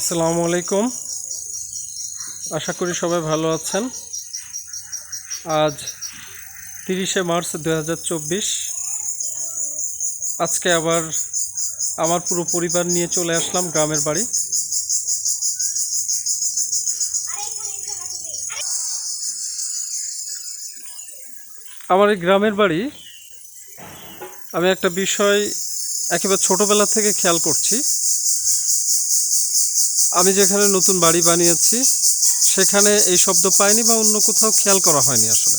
আসসালামু আলাইকুম। আশা করি সবাই ভালো আছেন। আজ তিরিশে মার্চ দু হাজার চব্বিশ। আজকে আবার আমার পুরো পরিবার নিয়ে চলে আসলাম গ্রামের বাড়ি। আমার এই গ্রামের বাড়ি, আমি একটা বিষয় একেবারে ছোটোবেলা থেকে খেয়াল করছি। আমি যেখানে নতুন বাড়ি বানিয়েছি, সেখানে এই শব্দ পাইনি বা অন্য কোথাও খেয়াল করা হয়নি আসলে।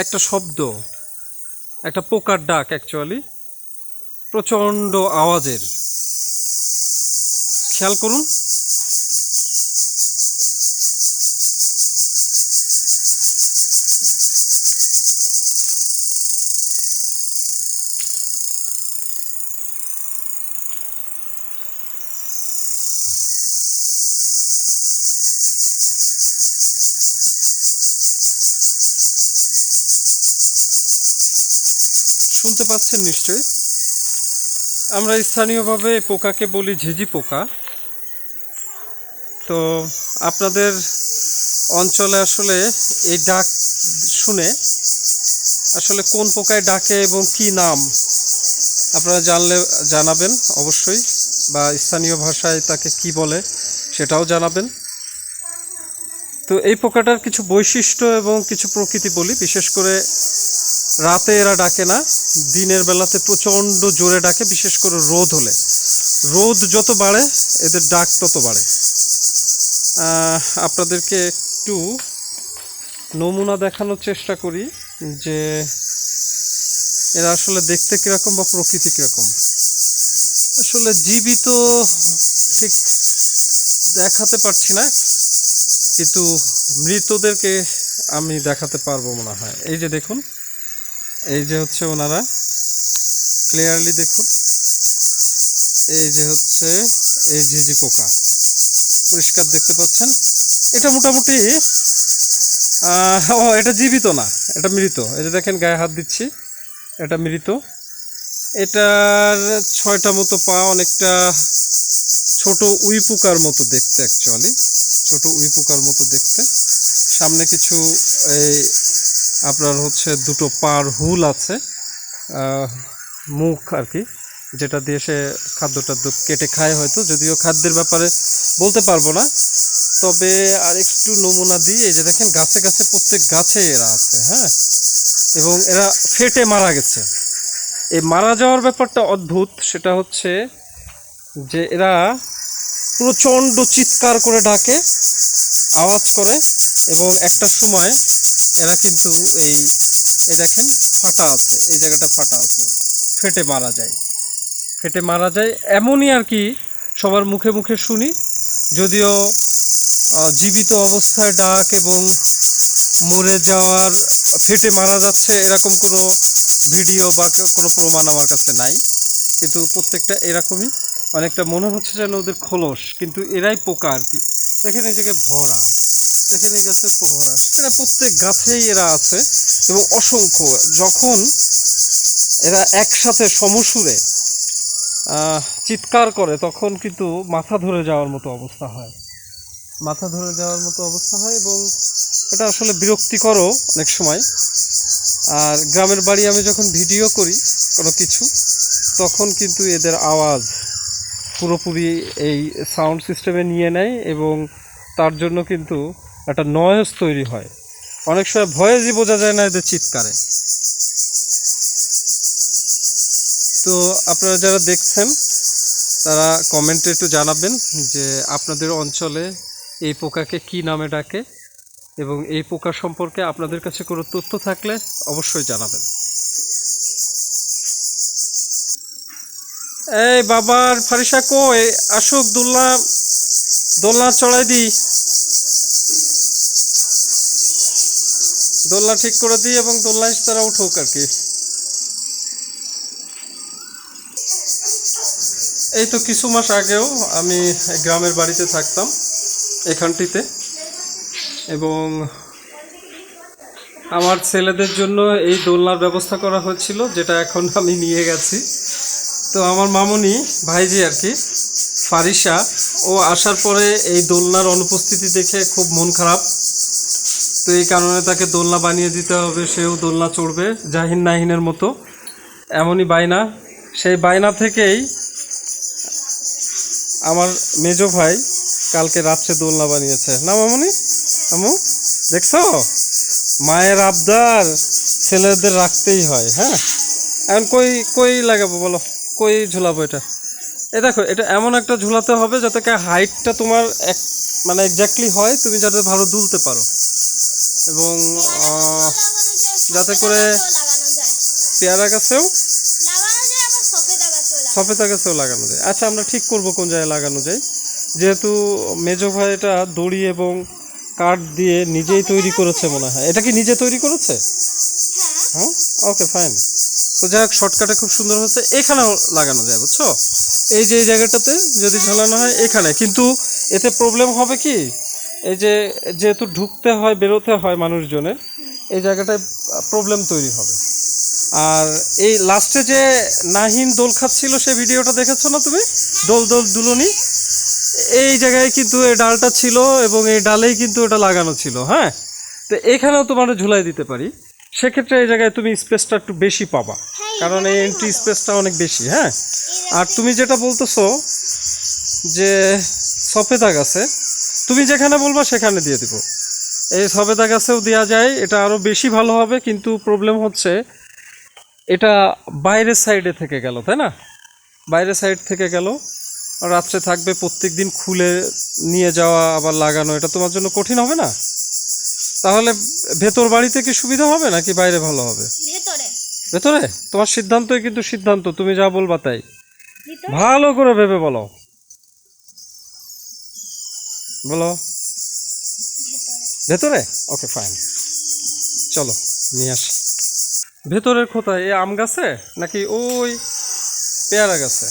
একটা শব্দ, একটা পোকার ডাক অ্যাকচুয়ালি প্রচণ্ড আওয়াজের। খেয়াল করুন। শুনতে পাচ্ছেন নিশ্চয়ই? আমরা স্থানীয়ভাবে পোকাকে বলি ঝিঝি পোকা। তো আপনাদের অঞ্চলে আসলে এই ডাক শুনে আসলে কোন পোকায় ডাকে এবং কি নাম আপনারা জানলে, জানাবেন অবশ্যই বা স্থানীয় ভাষায় তাকে কি বলে সেটাও জানাবেন। তো এই পোকাটার কিছু বৈশিষ্ট্য এবং কিছু প্রকৃতি বলি, বিশেষ করে রাতে এরা ডাকে না, দিনের বেলাতে প্রচণ্ড জোরে ডাকে, বিশেষ করে রোদ হলে। রোদ যত বাড়ে, এদের ডাক তত বাড়ে। আপনাদেরকে একটু নমুনা দেখানোর চেষ্টা করি যে এরা আসলে দেখতে কীরকম বা প্রকৃতি কীরকম। আসলে জীবিত ঠিক দেখাতে পারছি না, কিন্তু মৃতদেরকে আমি দেখাতে পারব মনে হয়। এই যে দেখুন এই যে হচ্ছে ওনারা। ক্লিয়ারলি দেখুন। এই যে হচ্ছে এই ঝিঝি পোকা। পরিষ্কার দেখতে পাচ্ছেন? এটা মোটামুটি ও, এটা জীবিত না, এটা মৃত। এই যে দেখেন, গায়ে হাত দিচ্ছি। এটা মৃত। এটার ছয়টা মতো পা, অনেকটা ছোট উই পোকার মতো দেখতে অ্যাকচুয়ালি ছোট উই পোকার মতো দেখতে। সামনে কিছু এই আপনার হচ্ছে দুটো পার হুল আছে মুখ আর কি, যেটা দিয়ে সে খাদ্য টাদ্য কেটে খায় হয়তো, যদিও খাদ্যের ব্যাপারে বলতে পারব না। তবে আর একটু নমুনা দিয়ে, এই যে দেখেন গাছে গাছে প্রত্যেক গাছে এরা আছে হ্যাঁ? এবং এরা ফেটে মারা গেছে। এই মারা যাওয়ার ব্যাপারটা অদ্ভুত, সেটা হচ্ছে যে এরা প্রচণ্ড চিৎকার করে ডাকে আওয়াজ করে এবং একটা সময় এরা কিন্তু এই এই দেখেন, ফাটা আছে, এই জায়গাটা ফাটা আছে। ফেটে মারা যায়। ফেটে মারা যায় এমনই আর কি সবার মুখে মুখে শুনি। যদিও জীবিত অবস্থায় ডাক এবং মরে যাওয়ার, ফেটে মারা যাচ্ছে এরকম কোনো ভিডিও বা কোনো প্রমাণ আমার কাছে নাই। কিন্তু প্রত্যেকটা এরকমই। অনেকটা মনে হচ্ছে যেন ওদের খোলস, কিন্তু এরাই পোকা আর কি। দেখেন এই জায়গায় ভরা। দেখেন এই গাছে ভরা। এরা প্রত্যেক গাছেই এরা আছে এবং অসংখ্য। যখন এরা একসাথে সমসুরে চিৎকার করে, তখন কিন্তু মাথা ধরে যাওয়ার মতো অবস্থা হয়। মাথা ধরে যাওয়ার মতো অবস্থা হয় এবং এটা আসলে বিরক্তিকরও অনেক সময়। আর গ্রামের বাড়ি আমি যখন ভিডিও করি কোনো কিছু, তখন কিন্তু এদের আওয়াজ পুরোপুরি এই সাউন্ড সিস্টেমে নিয়ে নেয় এবং তার জন্য কিন্তু একটা নয়েজ তৈরি হয়। অনেক সময় ভয়েসই বোঝা যায় না এদের চিৎকারে। তো আপনারা যারা দেখছেন, তারা কমেন্টে একটু জানাবেন যে আপনাদের অঞ্চলে এই পোকাকে কি নামে ডাকে এবং এই পোকা সম্পর্কে আপনাদের কাছে কোনো তথ্য থাকলে অবশ্যই জানাবেন। এই বাবার ফারিসা কো আসুক, দোলনা দোলনা চড়াই দি। দোলনা ঠিক করে দিই এবং দোলনায় তারা উঠুক আর কি। এই তো কিছু মাস আগেও আমি গ্রামের বাড়িতে থাকতাম এখানটিতে। এবং আমার ছেলেদের জন্য এই দোলনার ব্যবস্থা করা হয়েছিল যেটা এখন আমি নিয়ে গেছি। তো আমার মামুনি, ভাইজি আর কি ফারিসা ও আসার পরে এই দোলনার অনুপস্থিতি দেখে খুব মন খারাপ। তো এই কারণে তাকে দোলনা বানিয়ে দিতে হবে, সেও দোলনা চড়বে, জাহিন নাহিনের মতো। এমনই বায়না। সেই বায়না থেকেই আমার মেজো ভাই কালকে রাত্রে দোলনা বানিয়েছে। না মামনি? আমু দেখছ? মায়ের আবদার ছেলেদের রাখতেই হয় হ্যাঁ? এখন কই কই লাগাবো বলো? কই ঝুলাবো এটা? এ দেখো এটা এমন একটা ঝুলাতে হবে যাতে হাইটটা তোমার এক মানে এক্স্যাক্টলি হয় তুমি যাতে ভালো দুলতে পারো। এবং যাতে করে- পেয়ারা গাছেও লাগানো সফেদা গাছেও লাগানো যায়। আচ্ছা আমরা ঠিক করব কোন জায়গায় লাগানো যায়। যেহেতু মেজো ভাই এটা দড়ি এবং কাঠ দিয়ে নিজেই তৈরি করেছে মনে হয়। এটা কি নিজে তৈরি করেছে? হ্যাঁ। হ্যাঁ? Okay fine. তো যাই হোক শর্টকাটে খুব সুন্দর হচ্ছে এখানেও লাগানো যায়, বুঝছ? এই যে এই জায়গাটাতে যদি ঝোলানো হয়, এখানে। কিন্তু এতে প্রবলেম হবে কি? এই যে যেহেতু ঢুকতে হয়, বেরোতে হয় মানুষজনের, এই জায়গাটায় প্রবলেম তৈরি হবে। আর এই লাস্টে যে নাহিন দোল খাচ্ছিল, সে ভিডিওটা দেখেছ না তুমি? দোল দোল দুলনি? এই জায়গায় কিন্তু এই ডালটা ছিল এবং এই ডালেই কিন্তু ওটা লাগানো ছিল হ্যাঁ? তো এখানেও তোমার ঝুলাই দিতে পারি। সেক্ষেত্রে এই জায়গায় তুমি স্পেসটা একটু বেশি পাবা। কারণ এই এন্ট্রি স্পেসটা অনেক বেশি হ্যাঁ? আর তুমি যেটা বলতেছো যে সফেদা গাছে তুমি যেখানে বলবা সেখানে দিয়ে দিব। এই সফেদা গাছেও দেওয়া যায় এটা আরও বেশি ভালো হবে কিন্তু প্রবলেম হচ্ছে এটা বাইরের সাইডে থেকে গেল তাই না? বাইরের সাইড থেকে গেল রাত্রে থাকবে প্রত্যেক দিন খুলে নিয়ে যাওয়া আবার লাগানো এটা তোমার জন্য কঠিন হবে না? তাহলে ভেতর বাড়িতে কি সুবিধা হবে নাকি বাইরে ভালো হবে? ভেতরে। ভেতরে? তোমার সিদ্ধান্তই কিন্তু সিদ্ধান্ত তুমি যা বলবা তাই। ভালো করে ভেবে বলো। বলো। ভেতরে? ওকে ফাইন চলো নিয়ে আসি। ভেতরের কোথায়? এ আম গাছে? নাকি ওই পেয়ারা গাছে?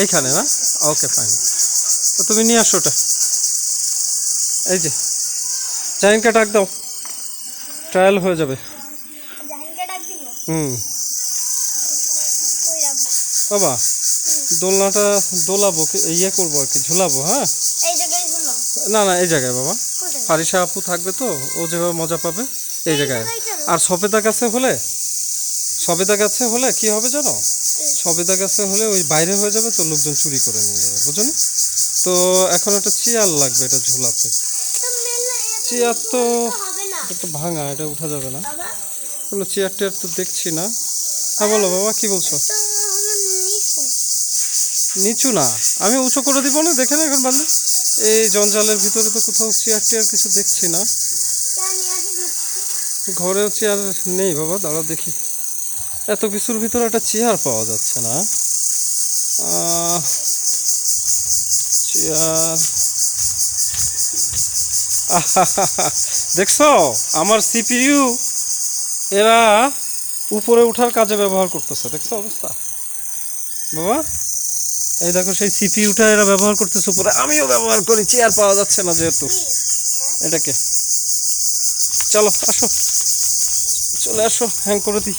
এইখানে না? ওকে ফাইন তো তুমি নিয়ে আসো ওটা। এই যে জাহিনকে ডাক দাও ট্রায়াল হয়ে যাবে। হুম। বাবা দোলনাটা দোলাবো কি- ইয়ে করব আর কি ঝুলাবো হ্যাঁ? না না এই জায়গায় বাবা। ফারিসা আপু থাকবে তো ও যেভাবে মজা পাবে এই জায়গায়। আর সবেদা গাছে হলে সবেদা গাছে হলে কি হবে জানো? সবেদা গাছে হলে ওই বাইরে হয়ে যাবে তো লোকজন চুরি করে নিয়ে যাবে বুঝলি তো এখন একটা চেয়ার লাগবে এটা ঝুলাতে। চেয়ার তো না। ভাঙা এটা উঠা যাবে না। কোনো চেয়ার টেয়ার তো দেখছি না। হ্যাঁ বলো বাবা কি বলছো? নিচু। না। আমি উঁচু করে দিব না দেখে না এখন বান্ধব। এই জঞ্জালের ভিতরে তো কোথাও চেয়ার টেয়ার কিছু দেখছি না। ঘরেও চেয়ার নেই বাবা দাঁড়াও দেখি। এত কিছুর ভিতরে একটা চেয়ার পাওয়া যাচ্ছে না। চেয়ার। দেখছ? আমার সিপিইউ এরা উপরে ওঠার কাজে ব্যবহার করতেছে, দেখছ অবস্থা? বাবা, এই দেখো সেই সিপিইউটা এরা ব্যবহার করতেছে উপরে। আমিও ব্যবহার করি চেয়ার পাওয়া যাচ্ছে না যেহেতু। এটাকে। চলো, আসো। চলে আসো হ্যাং করে দিই।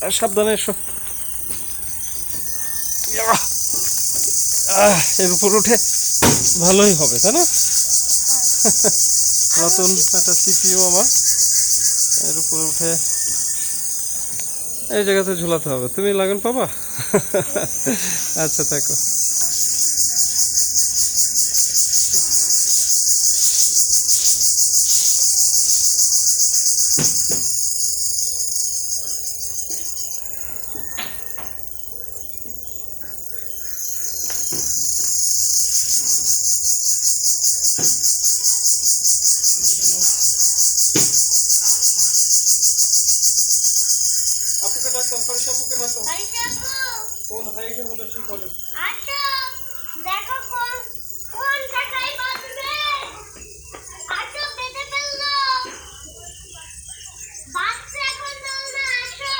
আর সাবধানে এসো। এর উপর উঠে ভালোই হবে, তাই না? নতুন একটা সিপিও আমার। এর উপরে উঠে এই জায়গাতে ঝুলাতে হবে। তুমি লাগান পাবা? আচ্ছা থাকো আপুকে ডাকো ফারিস আপুকে ডাকো আচ্ছা কোন হাইটে হলে ঠিক হবে আচ্ছা দেখো কোন কোন জায়গায় বাঁধবে আচ্ছা বেঁধে ফেলল বাঁধছে এখন দাও না আসো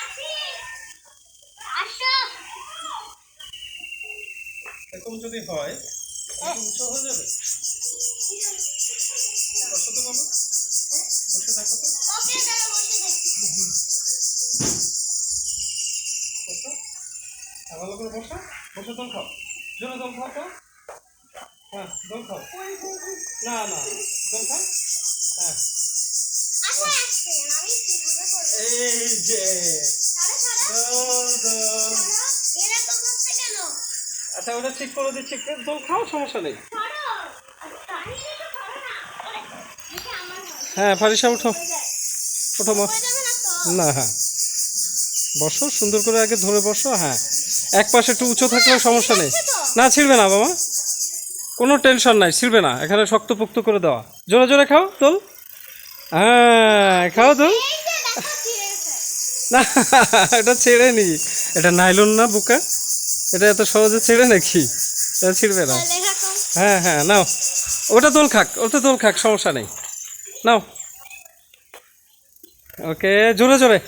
আসি আসো এরকম যদি হয় উঁচু হয়ে যাবে? বসো তো বাবা। বসে থাকো তো। বসে হ্যাঁ, ভালো করে বসো। বসে দোল খাও। জোরে দোল খাও তো। হ্যাঁ দোল খাও। না না দোল খাও। হ্যাঁ। আচ্ছা এই যে। দোল দোল আচ্ছা ওটা ঠিক করে দিচ্ছি দোল খাও সমস্যা নেই। হ্যাঁ ফারিসা উঠো ওঠো মা। না হ্যাঁ। বসো সুন্দর করে আগে ধরে বসো হ্যাঁ। এক পাশে একটু উঁচু থাকলেও সমস্যা নেই। না ছিড়বে না বাবা। কোনো টেনশন নাই ছিড়বে না। এখানে শক্তপোক্ত করে দেওয়া। জোরে জোরে খাও তোল হ্যাঁ খাও তোল না এটা ছেড়ে নি এটা নাইলন না বুকা? এটা এত সহজে ছেড়ে নাকি? ছিড়বে না। হ্যাঁ হ্যাঁ নাও। ওটা দোল খাক ওটা দোল খাক সমস্যা নেই। নাও। ওকে জোরে জোরে।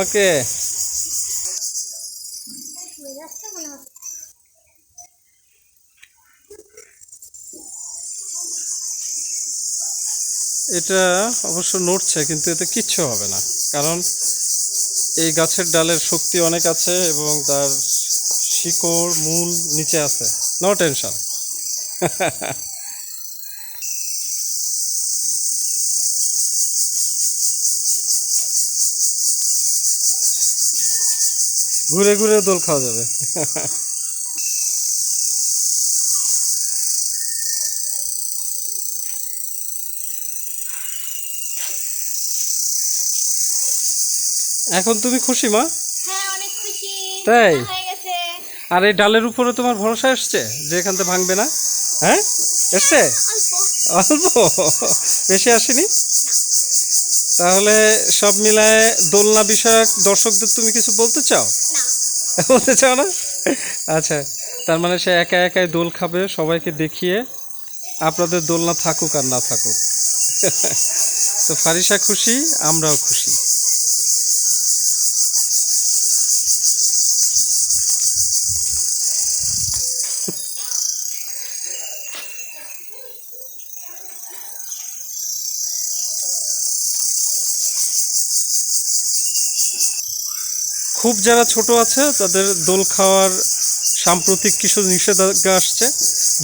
ওকে। এটা অবশ্য নড়ছে কিন্তু এতে কিচ্ছু হবে না। কারণ এই গাছের ডালের শক্তি অনেক আছে এবং তার শিকড়, মূল নিচে আছে। নো টেনশন ঘুরে ঘুরে দোল খাওয়া যাবে। এখন তুমি খুশি মা? হ্যাঁ তাই? আর এই ডালের উপরে তোমার ভরসা এসছে যে এখান থেকে ভাঙবে না? হ্যাঁ? এসছে? অল্প। বেশি আসেনি? তাহলে সব মিলায় দোলনা বিষয়ক দর্শকদের তুমি কিছু বলতে চাও? বলতে চাও না? আচ্ছা তার মানে সে একা একাই দোল খাবে সবাইকে দেখিয়ে আপনাদের দোলনা থাকুক আর না থাকুক। তো ফারিসা খুশি আমরাও খুশি। খুব যারা ছোট আছে, তাদের দোল খাওয়ার সাম্প্রতিক কিছু নিষেধাজ্ঞা আসছে।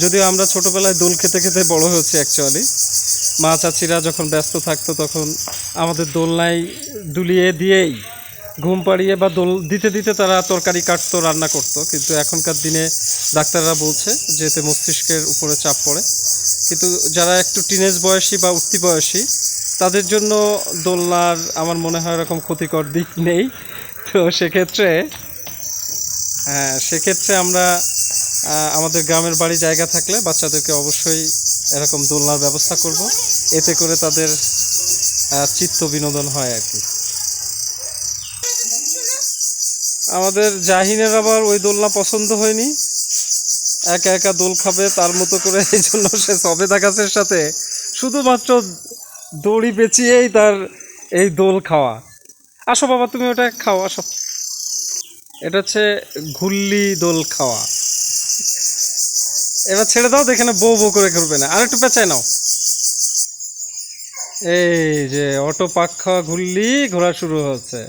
যদিও আমরা ছোটোবেলায় দোল খেতে খেতে বড় হয়েছি অ্যাকচুয়ালি মা চাচিরা যখন ব্যস্ত থাকতো তখন আমাদের দোলনায় দুলিয়ে দিয়েই ঘুম পাড়িয়ে বা দোল দিতে দিতে তারা তরকারি কাটতো, রান্না করতো। কিন্তু এখনকার দিনে ডাক্তাররা বলছে যে এতে মস্তিষ্কের উপরে চাপ পড়ে। কিন্তু যারা একটু টিনেজ বয়সী বা উঠতি বয়সী, তাদের জন্য দোলনার আমার মনে হয় এরকম ক্ষতিকর দিক নেই। তো সেক্ষেত্রে হ্যাঁ সেক্ষেত্রে আমরা আমাদের গ্রামের বাড়ি জায়গা থাকলে বাচ্চাদেরকে অবশ্যই এরকম দোলনার ব্যবস্থা করব। এতে করে তাদের চিত্ত বিনোদন হয় আর কি। আমাদের জাহিনের আবার ওই দোলনা পছন্দ হয়নি। একা একা দোল খাবে তার মতো করে, এই জন্য সে সবেদা গাছের সাথে শুধুমাত্র দড়ি পেঁচিয়েই তার এই দোল খাওয়া। আসো বাবা, তুমি ওটা খাও, আসো। এটা হচ্ছে ঘুল্লি দোল খাওয়া। এবার ছেড়ে দাও, দেখে এখানে বউ বউ করে করবে না। আর একটু পেঁচায় নাও। এই যে অটো পাক খাওয়া ঘুরলি ঘোরা শুরু হচ্ছে।